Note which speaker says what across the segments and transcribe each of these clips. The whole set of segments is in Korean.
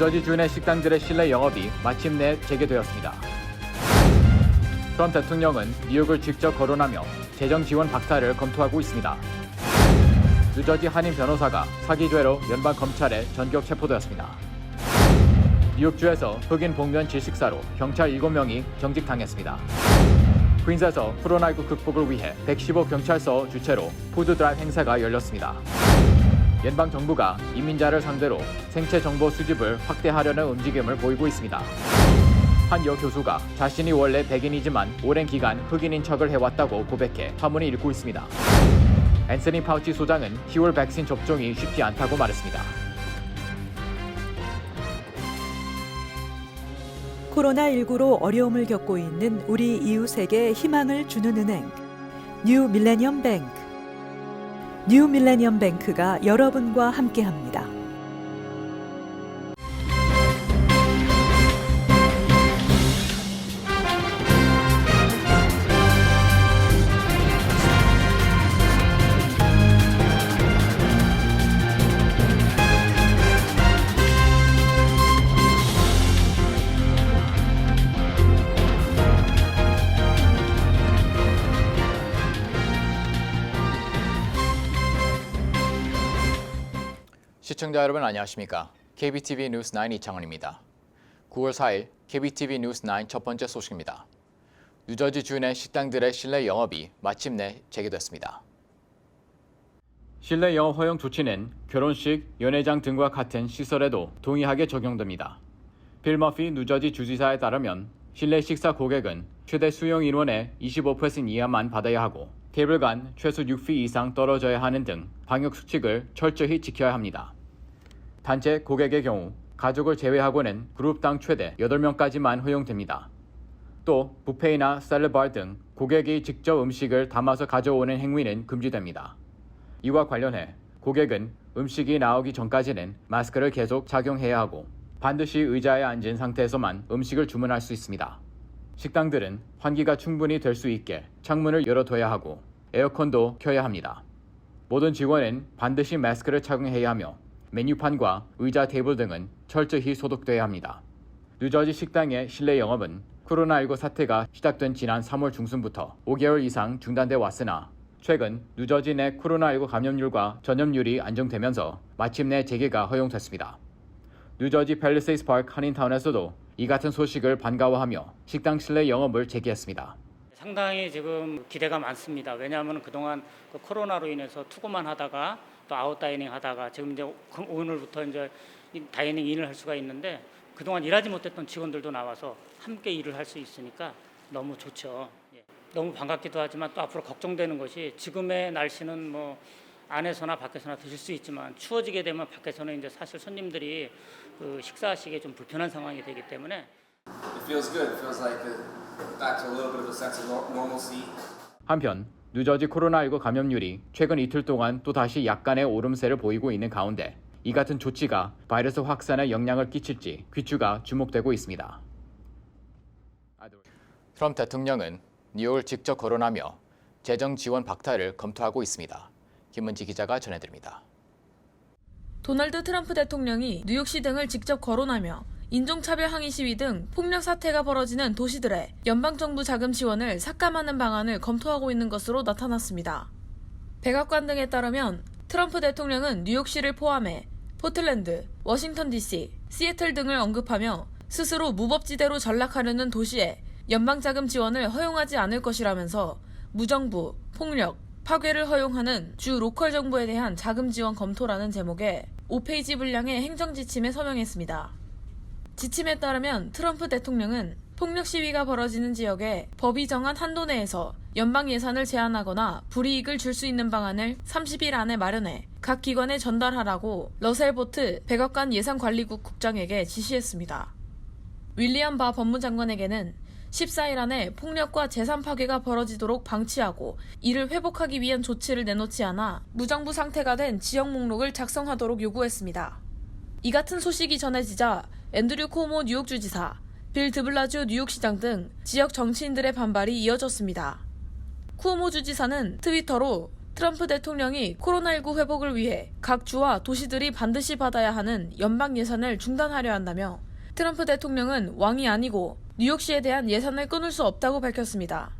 Speaker 1: 뉴저지 주의 식당들의 실내 영업이 마침내 재개되었습니다. 트럼프 대통령은 뉴욕을 직접 거론하며 재정 지원 박탈을 검토하고 있습니다. 뉴저지 한인 변호사가 사기죄로 연방 검찰에 전격 체포되었습니다. 뉴욕주에서 흑인 복면 질식사로 경찰 7명이 정직당했습니다. 퀸즈에서 코로나19 극복을 위해 115 경찰서 주최로 푸드 드라이브 행사가 열렸습니다. 연방 정부가 이민자를 상대로 생체 정보 수집을 확대하려는 움직임을 보이고 있습니다. 한 여 교수가 자신이 원래 백인이지만 오랜 기간 흑인인 척을 해왔다고 고백해 파문이 일고 있습니다. 앤서니 파우치 소장은 10월 백신 접종이 쉽지 않다고 말했습니다.
Speaker 2: 코로나19로 어려움을 겪고 있는 우리 이웃에게 희망을 주는 은행 뉴 밀레니엄 뱅크 뉴 밀레니엄 뱅크가 여러분과 함께합니다.
Speaker 1: 시청자 여러분 안녕하십니까? KBTV 뉴스 9 이창원입니다. 9월 4일 KBTV 뉴스 9 첫 번째 소식입니다. 뉴저지 주내 식당들의 실내 영업이 마침내 재개됐습니다. 실내 영업 허용 조치는 결혼식, 연회장 등과 같은 시설에도 동일하게 적용됩니다. 빌 머피 뉴저지 주지사에 따르면 실내 식사 고객은 최대 수용 인원의 25% 이하만 받아야 하고 테이블 간 최소 6피 이상 떨어져야 하는 등 방역 수칙을 철저히 지켜야 합니다. 단체 고객의 경우 가족을 제외하고는 그룹당 최대 8명까지만 허용됩니다. 또 부페이나 셀러바 등 고객이 직접 음식을 담아서 가져오는 행위는 금지됩니다. 이와 관련해 고객은 음식이 나오기 전까지는 마스크를 계속 착용해야 하고 반드시 의자에 앉은 상태에서만 음식을 주문할 수 있습니다. 식당들은 환기가 충분히 될 수 있게 창문을 열어둬야 하고 에어컨도 켜야 합니다. 모든 직원은 반드시 마스크를 착용해야 하며 메뉴판과 의자 테이블 등은 철저히 소독돼야 합니다. 뉴저지 식당의 실내 영업은 코로나19 사태가 시작된 지난 3월 중순부터 5개월 이상 중단돼 왔으나 최근 뉴저지 내 코로나19 감염률과 전염률이 안정되면서 마침내 재개가 허용됐습니다. 뉴저지 팰리세이스 파크 한인타운에서도 이 같은 소식을 반가워하며 식당 실내 영업을 재개했습니다.
Speaker 3: 상당히 지금 기대가 많습니다. 왜냐하면 그동안 그 코로나로 인해서 투고만 하다가 또 아웃 다이닝 하다가 지금 이제 그 오늘부터 이제 이 다이닝 인을 할 수가 있는데 그동안 일하지 못했던 직원들도 나와서 함께 일을 할 수 있으니까 너무 좋죠. 예. 너무 반갑기도 하지만 또 앞으로 걱정되는 것이 지금의 날씨는 뭐 안에서나 밖에서나 드실 수 있지만 추워지게 되면 밖에서는 이제 사실 손님들이 그 식사하시기에 좀 불편한 상황이 되기 때문에.
Speaker 1: 한편 뉴저지 코로나19 감염률이 최근 이틀 동안 또 다시 약간의 오름세를 보이고 있는 가운데 이 같은 조치가 바이러스 확산에 영향을 끼칠지 귀추가 주목되고 있습니다. 트럼프 대통령은 뉴욕을 직접 거론하며 재정 지원 박탈을 검토하고 있습니다. 김은지 기자가 전해드립니다.
Speaker 4: 도널드 트럼프 대통령이 뉴욕시 등을 직접 거론하며 인종차별 항의 시위 등 폭력 사태가 벌어지는 도시들의 연방정부 자금 지원을 삭감하는 방안을 검토하고 있는 것으로 나타났습니다. 백악관 등에 따르면 트럼프 대통령은 뉴욕시를 포함해 포틀랜드, 워싱턴 DC, 시애틀 등을 언급하며 스스로 무법지대로 전락하려는 도시에 연방자금 지원을 허용하지 않을 것이라면서 무정부, 폭력, 파괴를 허용하는 주 로컬 정부에 대한 자금 지원 검토라는 제목의 5페이지 분량의 행정 지침에 서명했습니다. 지침에 따르면 트럼프 대통령은 폭력 시위가 벌어지는 지역에 법이 정한 한도 내에서 연방 예산을 제한하거나 불이익을 줄 수 있는 방안을 30일 안에 마련해 각 기관에 전달하라고 러셀보트 백악관 예산관리국 국장에게 지시했습니다. 윌리엄 바 법무장관에게는 14일 안에 폭력과 재산 파괴가 벌어지도록 방치하고 이를 회복하기 위한 조치를 내놓지 않아 무정부 상태가 된 지역 목록을 작성하도록 요구했습니다. 이 같은 소식이 전해지자 앤드류 코모 뉴욕주지사, 빌 드블라주 뉴욕시장 등 지역 정치인들의 반발이 이어졌습니다. 쿠오모 주지사는 트위터로 트럼프 대통령이 코로나19 회복을 위해 각 주와 도시들이 반드시 받아야 하는 연방 예산을 중단하려 한다며 트럼프 대통령은 왕이 아니고 뉴욕시에 대한 예산을 끊을 수 없다고 밝혔습니다.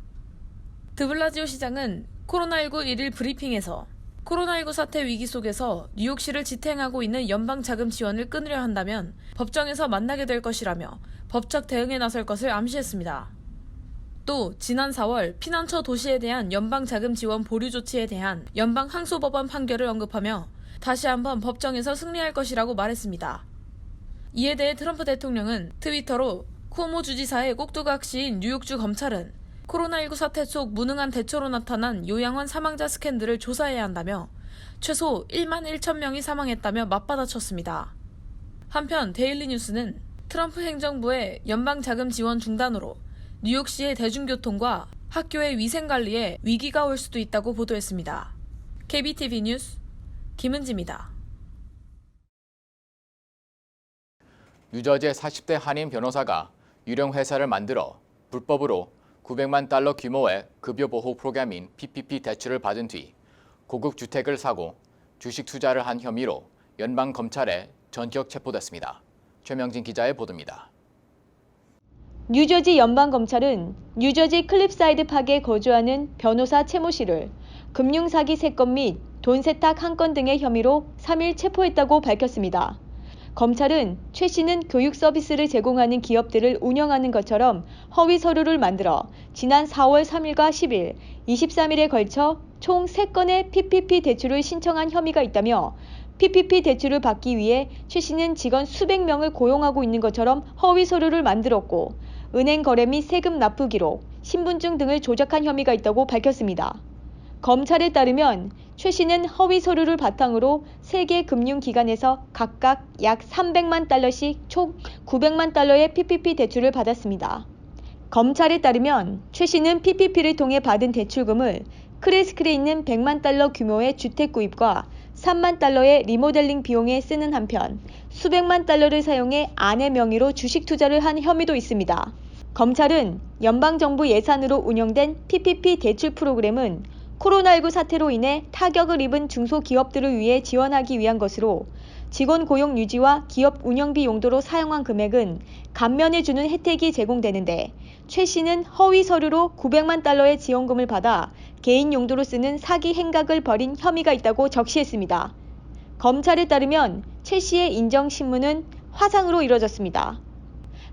Speaker 4: 드블라지오 시장은 코로나19 1일 브리핑에서 코로나19 사태 위기 속에서 뉴욕시를 지탱하고 있는 연방 자금 지원을 끊으려 한다면 법정에서 만나게 될 것이라며 법적 대응에 나설 것을 암시했습니다. 또 지난 4월 피난처 도시에 대한 연방 자금 지원 보류 조치에 대한 연방 항소법원 판결을 언급하며 다시 한번 법정에서 승리할 것이라고 말했습니다. 이에 대해 트럼프 대통령은 트위터로 쿠오모 주지사의 꼭두각시인 뉴욕주 검찰은 코로나19 사태 속 무능한 대처로 나타난 요양원 사망자 스캔들을 조사해야 한다며 최소 1만 1천 명이 사망했다며 맞받아쳤습니다. 한편 데일리 뉴스는 트럼프 행정부의 연방 자금 지원 중단으로 뉴욕시의 대중교통과 학교의 위생 관리에 위기가 올 수도 있다고 보도했습니다. KBTV 뉴스 김은지입니다.
Speaker 1: 뉴저지의 40대 한인 변호사가 유령 회사를 만들어 불법으로 900만 달러 규모의 급여 보호 프로그램인 PPP 대출을 받은 뒤 고급 주택을 사고 주식 투자를 한 혐의로 연방 검찰에 전격 체포됐습니다. 최명진 기자의 보도입니다.
Speaker 5: 뉴저지 연방 검찰은 뉴저지 클립사이드 파크에 거주하는 변호사 채모 씨를 금융 사기 3건 및 돈 세탁 1건 등의 혐의로 3일 체포했다고 밝혔습니다. 검찰은 최 씨는 교육 서비스를 제공하는 기업들을 운영하는 것처럼 허위 서류를 만들어 지난 4월 3일과 10일, 23일에 걸쳐 총 3건의 PPP 대출을 신청한 혐의가 있다며 PPP 대출을 받기 위해 최 씨는 직원 수백 명을 고용하고 있는 것처럼 허위 서류를 만들었고 은행 거래 및 세금 납부 기록, 신분증 등을 조작한 혐의가 있다고 밝혔습니다. 검찰에 따르면 최 씨는 허위 서류를 바탕으로 세개 금융기관에서 각각 약 300만 달러씩 총 900만 달러의 PPP 대출을 받았습니다. 검찰에 따르면 최 씨는 PPP를 통해 받은 대출금을 크레스클에 있는 100만 달러 규모의 주택 구입과 3만 달러의 리모델링 비용에 쓰는 한편 수백만 달러를 사용해 아내 명의로 주식 투자를 한 혐의도 있습니다. 검찰은 연방정부 예산으로 운영된 PPP 대출 프로그램은 코로나19 사태로 인해 타격을 입은 중소기업들을 위해 지원하기 위한 것으로 직원 고용 유지와 기업 운영비 용도로 사용한 금액은 감면해 주는 혜택이 제공되는데 최 씨는 허위 서류로 900만 달러의 지원금을 받아 개인 용도로 쓰는 사기 행각을 벌인 혐의가 있다고 적시했습니다. 검찰에 따르면 최 씨의 인정 신문은 화상으로 이뤄졌습니다.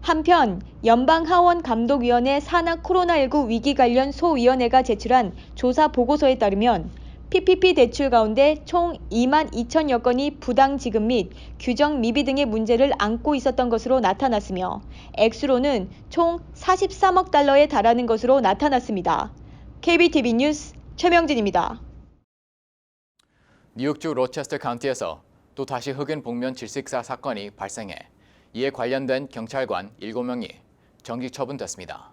Speaker 5: 한편 연방하원감독위원회 산하 코로나19 위기 관련 소위원회가 제출한 조사 보고서에 따르면 PPP 대출 가운데 총 2만 2천여 건이 부당 지급 및 규정 미비 등의 문제를 안고 있었던 것으로 나타났으며 액수로는 총 43억 달러에 달하는 것으로 나타났습니다. KBTV 뉴스 최명진입니다.
Speaker 1: 뉴욕주 로체스터 카운티에서 또 다시 흑인 복면 질식사 사건이 발생해 이에 관련된 경찰관 7명이 정직 처분됐습니다.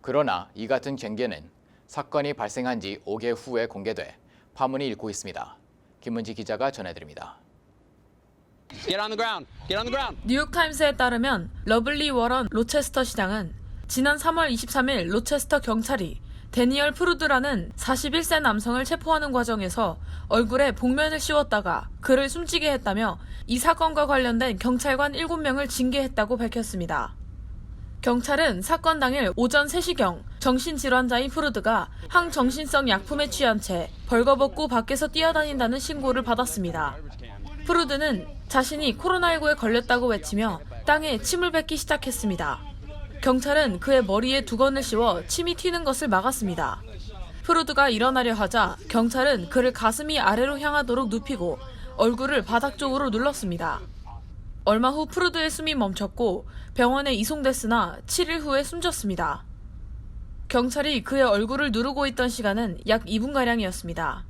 Speaker 1: 그러나 이 같은 쟁계는 사건이 발생한 지 5개 후에 공개돼 파문이 일고 있습니다. 김문지 기자가 전해드립니다.
Speaker 6: Get on the ground. Get on the ground.
Speaker 4: 뉴욕타임스에 따르면 러블리 워런 로체스터 시장은 지난 3월 23일 로체스터 경찰이 데니얼 프루드라는 41세 남성을 체포하는 과정에서 얼굴에 복면을 씌웠다가 그를 숨지게 했다며 이 사건과 관련된 경찰관 7명을 징계했다고 밝혔습니다. 경찰은 사건 당일 오전 3시경 정신질환자인 프루드가 항정신성 약품에 취한 채 벌거벗고 밖에서 뛰어다닌다는 신고를 받았습니다. 프루드는 자신이 코로나19에 걸렸다고 외치며 땅에 침을 뱉기 시작했습니다. 경찰은 그의 머리에 두건을 씌워 침이 튀는 것을 막았습니다. 프루드가 일어나려 하자 경찰은 그를 가슴이 아래로 향하도록 눕히고 얼굴을 바닥 쪽으로 눌렀습니다. 얼마 후 프루드의 숨이 멈췄고 병원에 이송됐으나 7일 후에 숨졌습니다. 경찰이 그의 얼굴을 누르고 있던 시간은 약 2분가량이었습니다.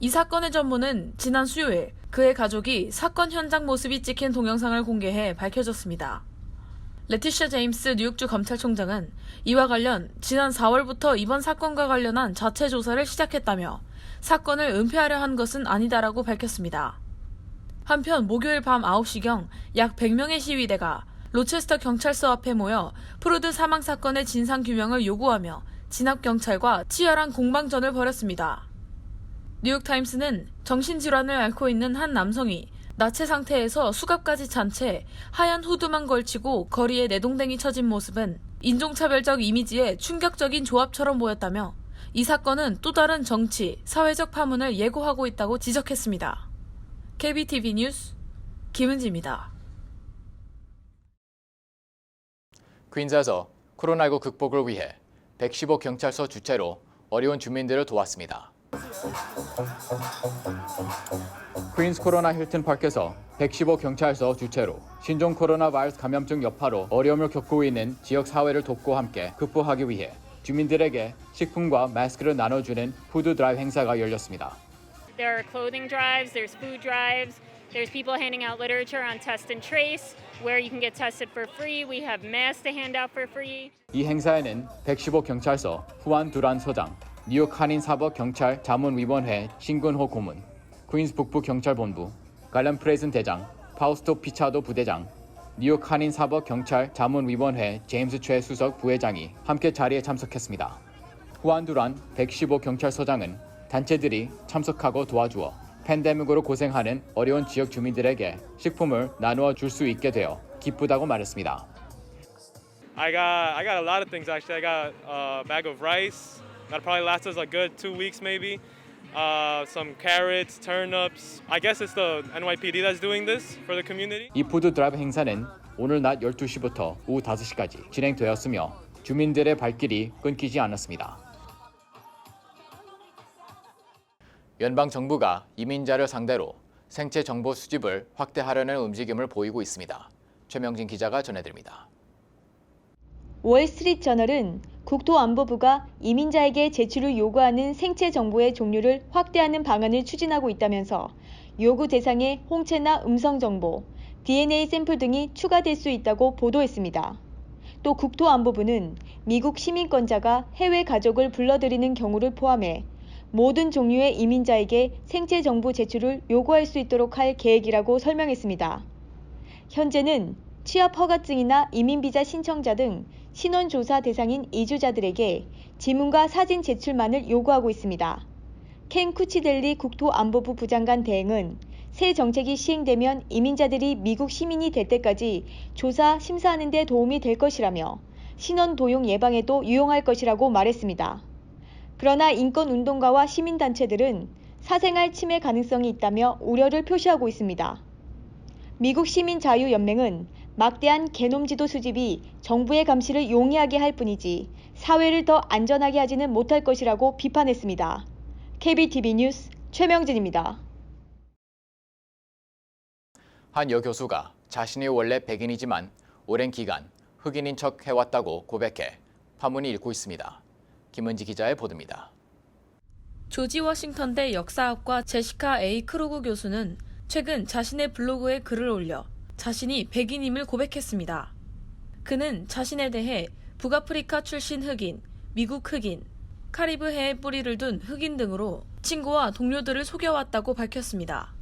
Speaker 4: 이 사건의 전모는 지난 수요일 그의 가족이 사건 현장 모습이 찍힌 동영상을 공개해 밝혀졌습니다. 레티샤 제임스 뉴욕주 검찰총장은 이와 관련 지난 4월부터 이번 사건과 관련한 자체 조사를 시작했다며 사건을 은폐하려 한 것은 아니다라고 밝혔습니다. 한편 목요일 밤 9시경 약 100명의 시위대가 로체스터 경찰서 앞에 모여 프루드 사망 사건의 진상 규명을 요구하며 진압 경찰과 치열한 공방전을 벌였습니다. 뉴욕타임스는 정신질환을 앓고 있는 한 남성이 나체 상태에서 수갑까지 찬 채 하얀 후드만 걸치고 거리에 내동댕이 쳐진 모습은 인종차별적 이미지의 충격적인 조합처럼 보였다며 이 사건은 또 다른 정치, 사회적 파문을 예고하고 있다고 지적했습니다. KBTV 뉴스 김은지입니다.
Speaker 1: 퀸즈에서 코로나19 극복을 위해 115 경찰서 주최로 어려운 주민들을 도왔습니다. 퀸스 코로나 힐튼 파크에서 115 경찰서 주최로 신종 코로나 바이러스 감염증 여파로 어려움을 겪고 있는 지역 사회를 돕고 함께 극복하기 위해 주민들에게 식품과 마스크를 나눠주는 푸드 드라이브 행사가 열렸습니다.
Speaker 7: There are clothing drives, there's food drives, there's people handing out literature on test and trace, where you can get tested for free. We have masks to hand out for free.
Speaker 1: 이 행사에는 115 경찰서 후안 두란 서장, 뉴욕 한인 사법 경찰 자문위원회 신근호 고문, 퀸스 북부 경찰본부, 갈런 프레슨 대장, 파우스토 피차도 부대장, 뉴욕 한인 사법 경찰 자문위원회 제임스 최 수석 부회장이 함께 자리에 참석했습니다. 후안 두란 115 경찰서장은 단체들이 참석하고 도와주어 팬데믹으로 고생하는 어려운 지역 주민들에게 식품을 나누어 줄 수 있게 되어 기쁘다고 말했습니다.
Speaker 8: I got I got a lot of things actually. I got a bag of rice that probably lasts us a good two weeks maybe. Uh, some carrots, turnips. I guess it's the NYPD that's doing this for the community.
Speaker 1: 이 푸드 드라이브 행사는 오늘 낮 12시부터 오후 5시까지 진행되었으며 주민들의 발길이 끊기지 않았습니다. 연방 정부가 이민자를 상대로 생체 정보 수집을 확대하려는 움직임을 보이고 있습니다. 최명진 기자가 전해드립니다.
Speaker 5: 월스트리트 저널은 국토안보부가 이민자에게 제출을 요구하는 생체 정보의 종류를 확대하는 방안을 추진하고 있다면서 요구 대상에 홍채나 음성 정보, DNA 샘플 등이 추가될 수 있다고 보도했습니다. 또 국토안보부는 미국 시민권자가 해외 가족을 불러들이는 경우를 포함해 모든 종류의 이민자에게 생체 정보 제출을 요구할 수 있도록 할 계획이라고 설명했습니다. 현재는 취업 허가증이나 이민비자 신청자 등 신원조사 대상인 이주자들에게 지문과 사진 제출만을 요구하고 있습니다. 켄 쿠치델리 국토안보부 부장관 대행은 새 정책이 시행되면 이민자들이 미국 시민이 될 때까지 조사, 심사하는 데 도움이 될 것이라며 신원 도용 예방에도 유용할 것이라고 말했습니다. 그러나 인권운동가와 시민단체들은 사생활 침해 가능성이 있다며 우려를 표시하고 있습니다. 미국 시민자유연맹은 막대한 게놈 지도 수집이 정부의 감시를 용이하게 할 뿐이지 사회를 더 안전하게 하지는 못할 것이라고 비판했습니다. KBTV 뉴스 최명진입니다.
Speaker 1: 한 여 교수가 자신이 원래 백인이지만 오랜 기간 흑인인 척 해왔다고 고백해 파문이 일고 있습니다. 김은지 기자의 보도입니다.
Speaker 4: 조지 워싱턴대 역사학과 제시카 A. 크루그 교수는 최근 자신의 블로그에 글을 올려 자신이 백인임을 고백했습니다. 그는 자신에 대해 북아프리카 출신 흑인, 미국 흑인, 카리브해에 뿌리를 둔 흑인 등으로 친구와 동료들을 속여왔다고 밝혔습니다.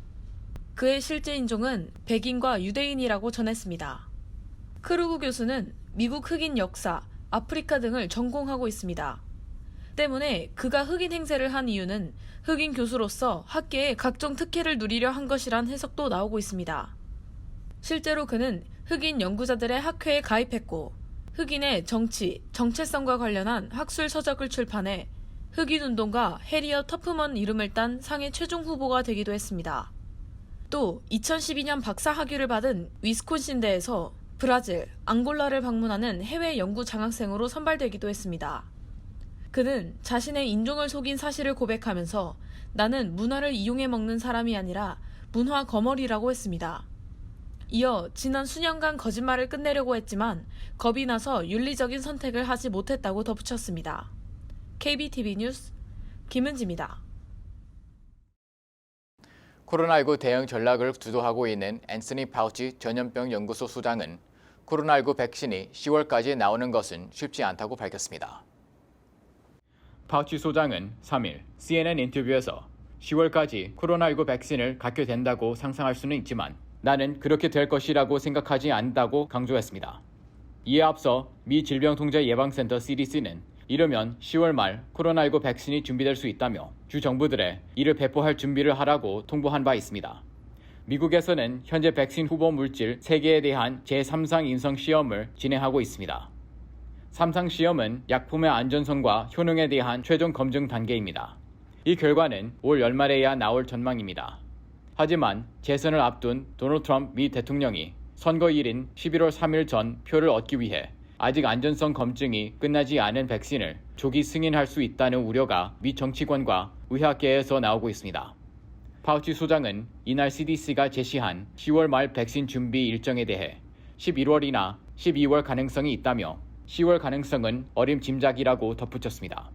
Speaker 4: 그의 실제 인종은 백인과 유대인이라고 전했습니다. 크루그 교수는 미국 흑인 역사, 아프리카 등을 전공하고 있습니다. 때문에 그가 흑인 행세를 한 이유는 흑인 교수로서 학계에 각종 특혜를 누리려 한 것이란 해석도 나오고 있습니다. 실제로 그는 흑인 연구자들의 학회에 가입했고 흑인의 정치, 정체성과 관련한 학술 서적을 출판해 흑인 운동가 해리어 터프먼 이름을 딴 상의 최종 후보가 되기도 했습니다. 또 2012년 박사 학위를 받은 위스콘신대에서 브라질, 앙골라를 방문하는 해외 연구 장학생으로 선발되기도 했습니다. 그는 자신의 인종을 속인 사실을 고백하면서 나는 문화를 이용해 먹는 사람이 아니라 문화 거머리라고 했습니다. 이어 지난 수년간 거짓말을 끝내려고 했지만 겁이 나서 윤리적인 선택을 하지 못했다고 덧붙였습니다. KBTV 뉴스 김은지입니다.
Speaker 1: 코로나19 대응 전략을 주도하고 있는 앤서니 파우치 전염병 연구소 소장은 코로나19 백신이 10월까지 나오는 것은 쉽지 않다고 밝혔습니다. 파우치 소장은 3일 CNN 인터뷰에서 10월까지 코로나19 백신을 갖게 된다고 상상할 수는 있지만 나는 그렇게 될 것이라고 생각하지 않는다고 강조했습니다. 이에 앞서 미 질병통제예방센터 CDC는 이르면 10월 말 코로나19 백신이 준비될 수 있다며 주 정부들의 이를 배포할 준비를 하라고 통보한 바 있습니다. 미국에서는 현재 백신 후보 물질 3개에 대한 제3상 인성 시험을 진행하고 있습니다. 3상 시험은 약품의 안전성과 효능에 대한 최종 검증 단계입니다. 이 결과는 올 연말에야 나올 전망입니다. 하지만 재선을 앞둔 도널드 트럼프 미 대통령이 선거일인 11월 3일 전 표를 얻기 위해 아직 안전성 검증이 끝나지 않은 백신을 조기 승인할 수 있다는 우려가 미 정치권과 의학계에서 나오고 있습니다. 파우치 소장은 이날 CDC가 제시한 10월 말 백신 준비 일정에 대해 11월이나 12월 가능성이 있다며 10월 가능성은 어림짐작이라고 덧붙였습니다.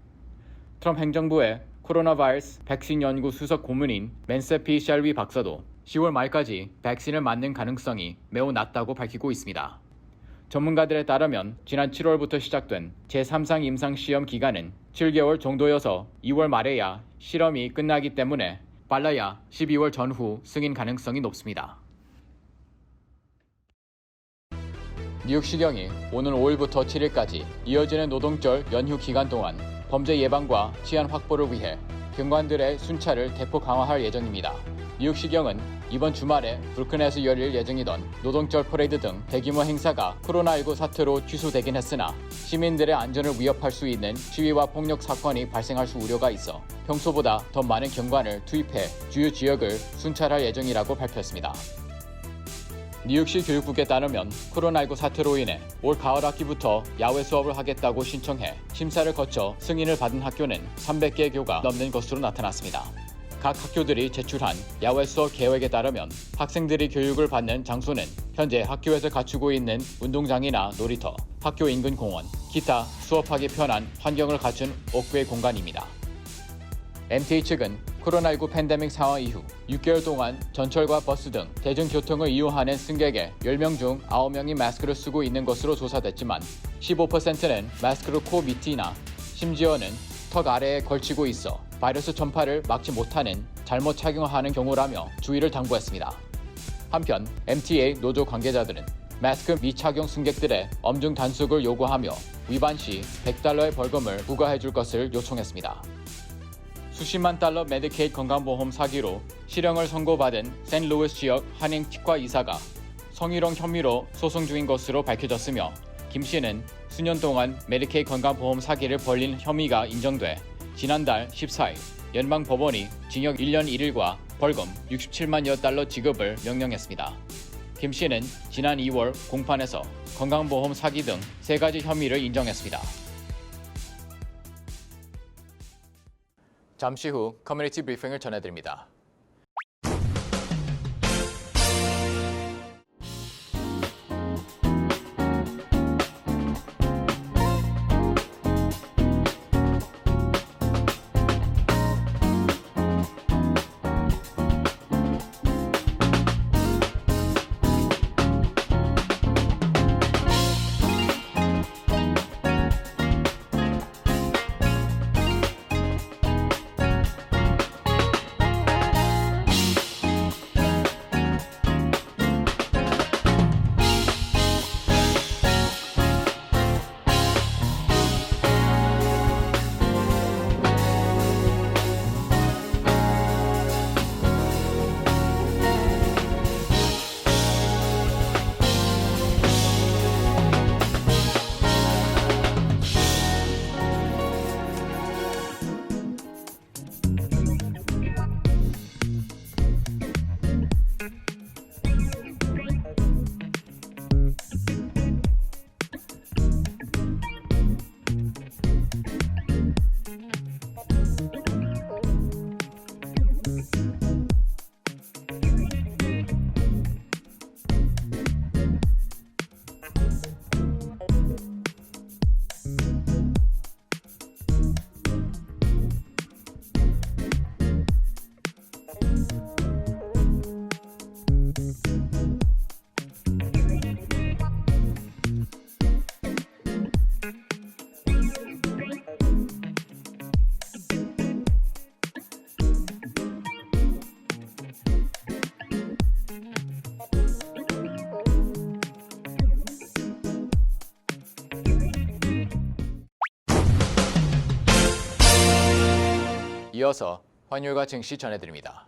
Speaker 1: 트럼프 행정부의 코로나 바이러스 백신 연구 수석 고문인 맨세피 샬위 박사도 10월 말까지 백신을 맞는 가능성이 매우 낮다고 밝히고 있습니다. 전문가들에 따르면 지난 7월부터 시작된 제3상 임상 시험 기간은 7개월 정도여서 2월 말에야 실험이 끝나기 때문에 빨라야 12월 전후 승인 가능성이 높습니다. 뉴욕시경이 오늘 5일부터 7일까지 이어지는 노동절 연휴 기간 동안 범죄 예방과 치안 확보를 위해 경관들의 순찰을 대폭 강화할 예정입니다. 뉴욕시경은 이번 주말에 브루클린에서 열릴 예정이던 노동절 퍼레이드 등 대규모 행사가 코로나19 사태로 취소되긴 했으나 시민들의 안전을 위협할 수 있는 시위와 폭력 사건이 발생할 수 우려가 있어 평소보다 더 많은 경관을 투입해 주요 지역을 순찰할 예정이라고 밝혔습니다. 뉴욕시 교육국에 따르면 코로나19 사태로 인해 올 가을 학기부터 야외 수업을 하겠다고 신청해 심사를 거쳐 승인을 받은 학교는 300개 교가 넘는 것으로 나타났습니다. 각 학교들이 제출한 야외 수업 계획에 따르면 학생들이 교육을 받는 장소는 현재 학교에서 갖추고 있는 운동장이나 놀이터, 학교 인근 공원, 기타 수업하기 편한 환경을 갖춘 옥외 공간입니다. MTA 측은 코로나19 팬데믹 상황 이후 6개월 동안 전철과 버스 등 대중교통을 이용하는 승객의 10명 중 9명이 마스크를 쓰고 있는 것으로 조사됐지만 15%는 마스크를 코 밑이나 심지어는 턱 아래에 걸치고 있어 바이러스 전파를 막지 못하는 잘못 착용하는 경우라며 주의를 당부했습니다. 한편 MTA 노조 관계자들은 마스크 미착용 승객들의 엄중 단속을 요구하며 위반 시 100달러의 벌금을 부과해 줄 것을 요청했습니다. 수십만 달러 메디케이드 건강보험 사기로 실형을 선고받은 샌루이스 지역 한인 치과 의사가 성희롱 혐의로 소송 중인 것으로 밝혀졌으며 김 씨는 수년 동안 메디케이드 건강보험 사기를 벌린 혐의가 인정돼 지난달 14일 연방 법원이 징역 1년 1일과 벌금 67만여 달러 지급을 명령했습니다. 김 씨는 지난 2월 공판에서 건강보험 사기 등 세 가지 혐의를 인정했습니다. 잠시 후 커뮤니티 브리핑을 전해드립니다. 이어서 환율과 증시 전해드립니다.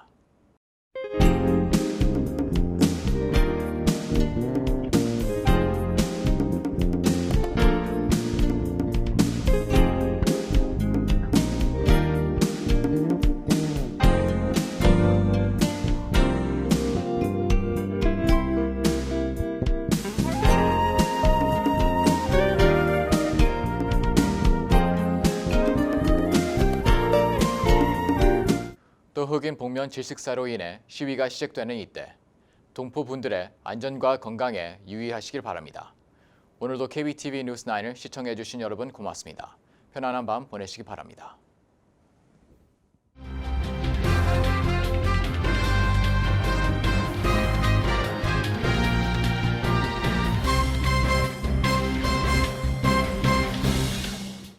Speaker 1: 흑인 복면 질식사로 인해 시위가 시작되는 이때 동포 분들의 안전과 건강에 유의하시길 바랍니다. 오늘도 KBTV 뉴스 9을 시청해 주신 여러분 고맙습니다. 편안한 밤 보내시기 바랍니다.